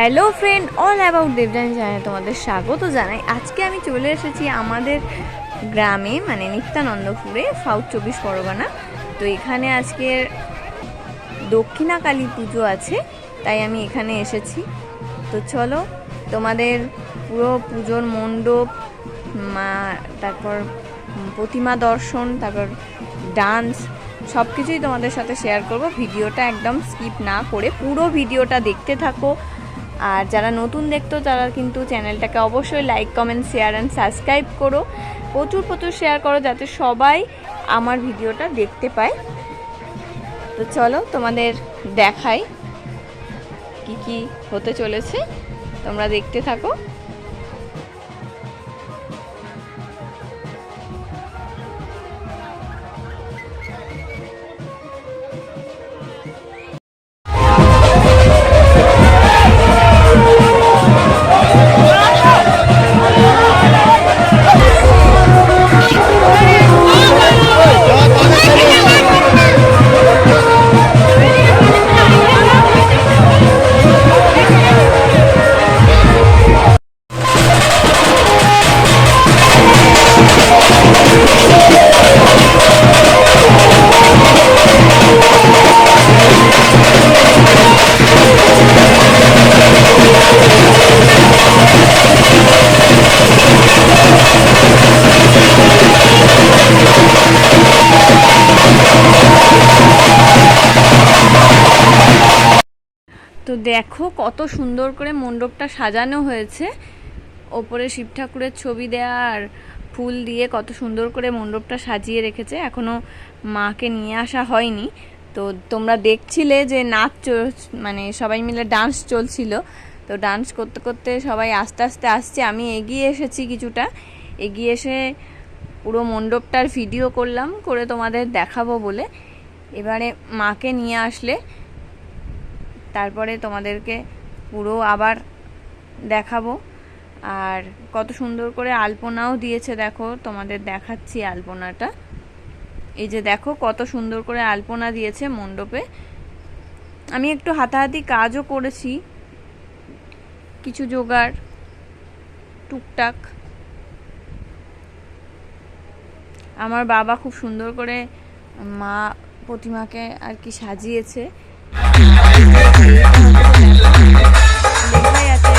Hello friend all about Debjani জানাই তোমাদের স্বাগত জানাই। আজকে আমি চলে এসেছি আমাদের গ্রামে মানে নিত্যানন্দপুরে সাউথ চব্বিশ পরগনা। তো এখানে আজকে দক্ষিণা কালী পুজো আছে, তাই আমি এখানে এসেছি। তো চলো, তোমাদের পুরো পুজোর মণ্ডপ, মা, তারপর প্রতিমা দর্শন, তারপর ডান্স সব কিছুই তোমাদের সাথে শেয়ার করব। ভিডিওটা একদম স্কিপ না করে পুরো ভিডিওটা দেখতে থাকো। আর যারা নতুন দেখতো, তারা কিন্তু চ্যানেলটাকে অবশ্যই like comment share and subscribe করো। প্রচুর প্রচুর শেয়ার করো যাতে সবাই আমার ভিডিওটা দেখতে পায়। তো চলো তোমাদের দেখাই কি কি হতে চলেছে। তোমরা দেখতে থাকো। তো দেখো কত সুন্দর করে মণ্ডপটা সাজানো হয়েছে। ওপরে শিব ঠাকুরের ছবি দেওয়া আর ফুল দিয়ে কত সুন্দর করে মণ্ডপটা সাজিয়ে রেখেছে। এখনও মাকে নিয়ে আসা হয়নি। তো তোমরা দেখছিলে যে নাচ মানে সবাই মিলে ডান্স চলছিল। তো ডান্স করতে করতে সবাই আস্তে আস্তে আসছে। আমি এগিয়ে এসেছি কিছুটা। এগিয়ে এসে পুরো মণ্ডপটার ভিডিও করলাম, করে তোমাদের দেখাবো বলে। এবারে মাকে নিয়ে আসলে তারপরে তোমাদেরকে পুরো আবার দেখাবো। আর কত সুন্দর করে আলপনাও দিয়েছে দেখো, তোমাদের দেখাচ্ছি আলপনাটা। এই যে দেখো কত সুন্দর করে আলপনা দিয়েছে মণ্ডপে। আমি একটু হাতাহাতি কাজও করেছি, কিছু জোগাড়, টুকটাক। আমার বাবা খুব সুন্দর করে মা প্রতিমাকে আর কি সাজিয়েছে। লেখাই আছে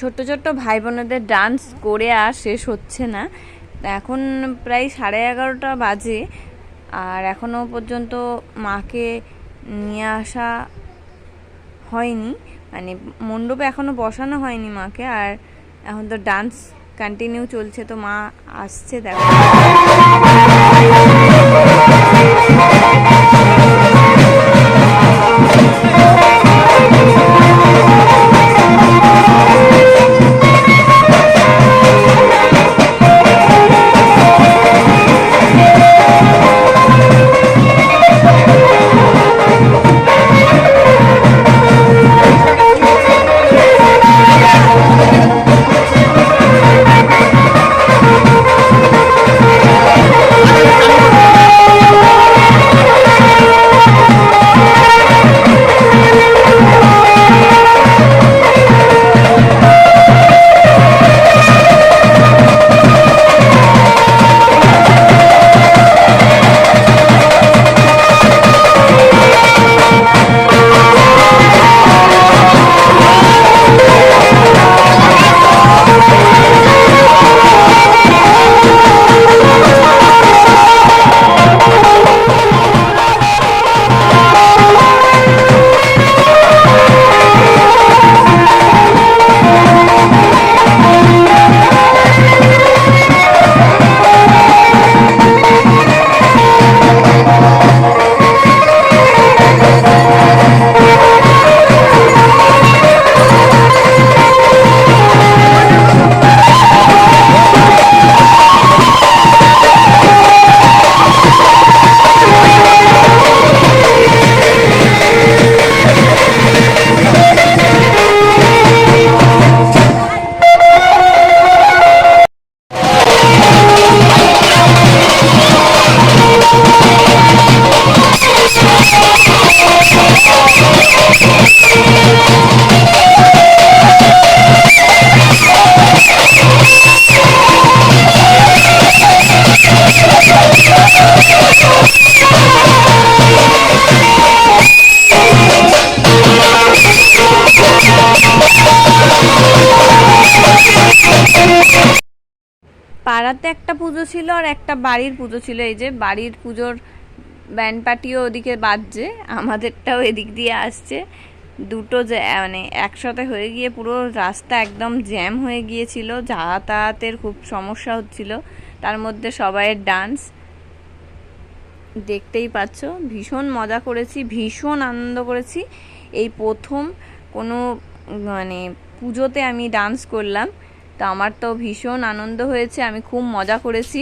ছোট্ট ছোট্ট ভাই বোনেদের ডান্স করে আর শেষ হচ্ছে না। এখন প্রায় সাড়ে এগারোটা বাজে আর এখনও পর্যন্ত মাকে নিয়ে আসা হয়নি। মানে মণ্ডপে এখনও বসানো হয়নি মাকে আর এখন তো ডান্স কন্টিনিউ চলছে। তো মা আসছে, দেখো। পাড়াতে একটা পুজো ছিল আর একটা বাড়ির পুজো ছিল। এই যে বাড়ির পুজোর ব্যান্ড পার্টিও ওদিকে বাজছে, আমাদেরটাও এদিক দিয়ে আসছে। দুটো মানে একসাথে হয়ে গিয়ে পুরো রাস্তা একদম জ্যাম হয়ে গিয়েছিল, যাতায়াতের খুব সমস্যা হচ্ছিল। তার মধ্যে সবাইয়ের ডান্স। দেখতেই পাচ্ছ, ভীষণ মজা করেছি, ভীষণ আনন্দ করেছি। এই প্রথম কোনো মানে পুজোতে আমি ডান্স করলাম। তো আমার তো ভীষণ আনন্দ হয়েছে আমি খুব মজা করেছি।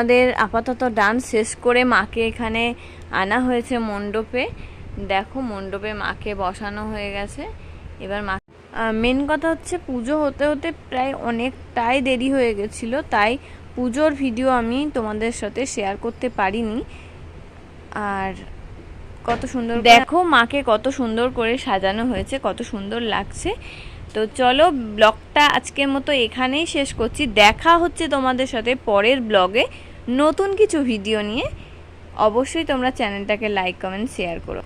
আমাদের আপাতত ডান্স শেষ করে মাকে এখানে আনা হয়েছে মণ্ডপে। দেখো মণ্ডপে মাকে বসানো হয়ে গেছে। এবার মা মেন কথা হচ্ছে পুজো হতে হতে প্রায় অনেকটাই দেরি হয়ে গেছিল, তাই পুজোর ভিডিও আমি তোমাদের সাথে শেয়ার করতে পারিনি। আর কত সুন্দর দেখো মাকে কত সুন্দর করে সাজানো হয়েছে, কত সুন্দর লাগছে। তো চলো ব্লগটা আজকের মতো এখানেই শেষ করছি। দেখা হচ্ছে তোমাদের সাথে পরের ব্লগে। নতুন কিছু ভিডিও নিয়ে অবশ্যই তোমরা চ্যানেলটাকে লাইক কমেন্ট শেয়ার করো।